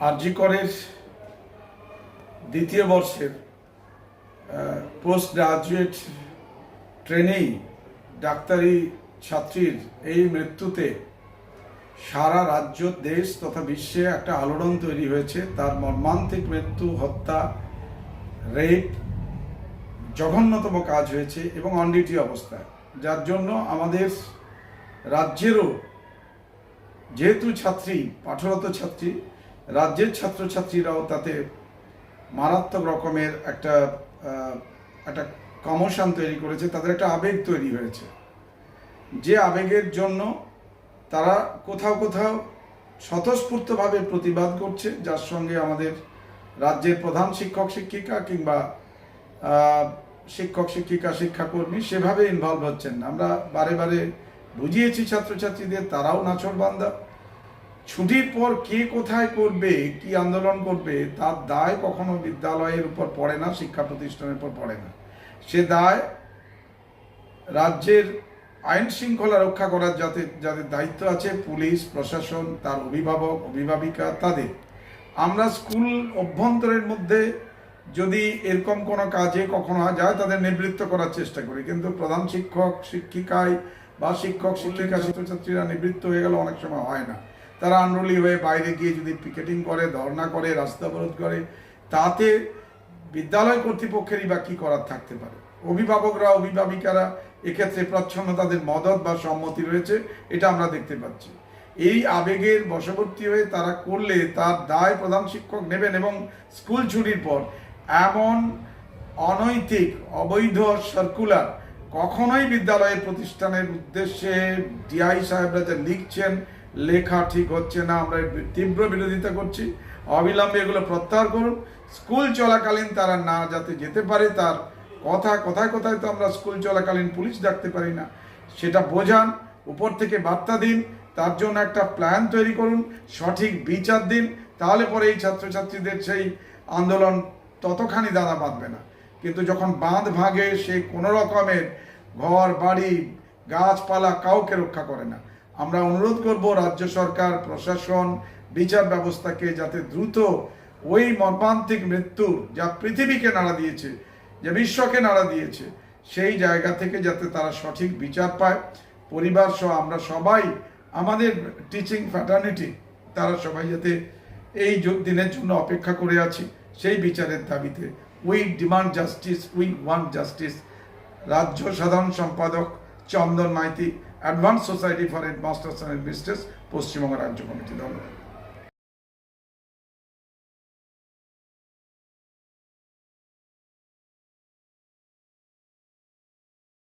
আরজি করের দ্বিতীয় বর্ষের পোস্ট গ্রাজুয়েট ট্রেনেই ডাক্তারি ছাত্রীর এই মৃত্যুতে সারা রাজ্য, দেশ তথা বিশ্বে একটা আলোড়ন তৈরি হয়েছে। তার মর্মান্তিক মৃত্যু, হত্যা, রেপ জঘন্যতম কাজ হয়েছে এবং অনডিটি অবস্থায়। যার জন্য আমাদের রাজ্যেরও যেহেতু ছাত্রী, পাঠরত ছাত্রী রাজ্যের ছাত্রছাত্রীরাও তাতে মারাত্মক রকমের একটা একটা কমোশন তৈরি করেছে, তাদের একটা আবেগ তৈরি হয়েছে। যে আবেগের জন্য তারা কোথাও কোথাও স্বতঃস্ফূর্তভাবে প্রতিবাদ করছে, যার সঙ্গে আমাদের রাজ্যের প্রধান শিক্ষক, শিক্ষিকা কিংবা শিক্ষক, শিক্ষিকা, শিক্ষাকর্মী সেভাবে ইনভলভ হচ্ছেন আমরা বারে বারে বুঝিয়েছি ছাত্রছাত্রীদের, তারাও নাচরবান্দা ছুটির পর কে কোথায় করবে কি আন্দোলন করবে তার দায় কখনো বিদ্যালয়ের উপর পড়ে না শিক্ষা প্রতিষ্ঠানের উপর পড়ে না। সে দায় রাজ্যের আইন শৃঙ্খলা রক্ষা করার যাতে যাদের দায়িত্ব আছে পুলিশ প্রশাসন তার অভিভাবক অভিভাবিকা তাদের। আমরা স্কুল অভ্যন্তরের মধ্যে যদি এরকম কোনো কাজে কখনো যায় তাদের নিবৃত্ত করার চেষ্টা করি। কিন্তু প্রধান শিক্ষক শিক্ষিকায় বা শিক্ষক শিক্ষিকা ছাত্রছাত্রীরা নিবৃত্ত হয়ে গেলে অনেক সময় হয় না। তারা আনরোলি হয়ে বাইরে গিয়ে যদি পিকেটিং করে ধর্না করে, রাস্তা অবরোধ করে, তাতে বিদ্যালয় কর্তৃপক্ষেরই বা কী করার থাকতে পারে? অভিভাবকরা, অভিভাবিকারা এক্ষেত্রে প্রচ্ছন্ন, তাদের মদত বা সম্মতি রয়েছে, এটা আমরা দেখতে পাচ্ছি। এই আবেগের বশবর্তী হয়ে তারা করলে তার দায় প্রধান শিক্ষক নেবেন এবং স্কুল ছুটির পর এমন অনৈতিক, অবৈধ সার্কুলার কখনোই বিদ্যালয়ের প্রতিষ্ঠানের উদ্দেশ্যে ডিআই সাহেবরা যা লিখছেন লেখা ঠিক হচ্ছে না, আমরা তীব্র বিরোধিতা করছি। অবিলম্বে এগুলো প্রত্যাহার করুন। স্কুল চলাকালীন তারা না যাতে যেতে পারে, তার কথা কোথায় কোথায় তো আমরা স্কুল চলাকালীন পুলিশ ডাকতে পারি না। সেটা বোঝান, উপর থেকে বার্তা দিন, তার জন্য একটা প্ল্যান তৈরি করুন, সঠিক বিচার দিন, তাহলে পরে এই ছাত্রছাত্রীদের সেই আন্দোলন ততখানি দাদা বাঁধবে না। কিন্তু যখন বাঁধ ভাঙে, সে কোনো রকমের ঘর, বাড়ি, গাছপালা কাউকে রক্ষা করে না। আমরা অনুরোধ করব রাজ্য সরকার, প্রশাসন, বিচার ব্যবস্থাকে যাতে দ্রুত ওই মর্মান্তিক মৃত্যু যা পৃথিবীকে নাড়া দিয়েছে, যে বিশ্বকে নাড়া দিয়েছে, সেই জায়গা থেকে যাতে তারা সঠিক বিচার পায়। পরিবার সহ আমরা সবাই, আমাদের টিচিং ফ্যাটার্নিটি তারা সবাই যাতে এই যুগ দিনের জন্য অপেক্ষা করে আছি, সেই বিচারের দাবিতে। We demand justice we want justice রাজ্য সাধারণ সম্পাদক Chandan Maity advance society for headmasters and misters Paschimbanga রাজ্য কমিটি। ধন্যবাদ।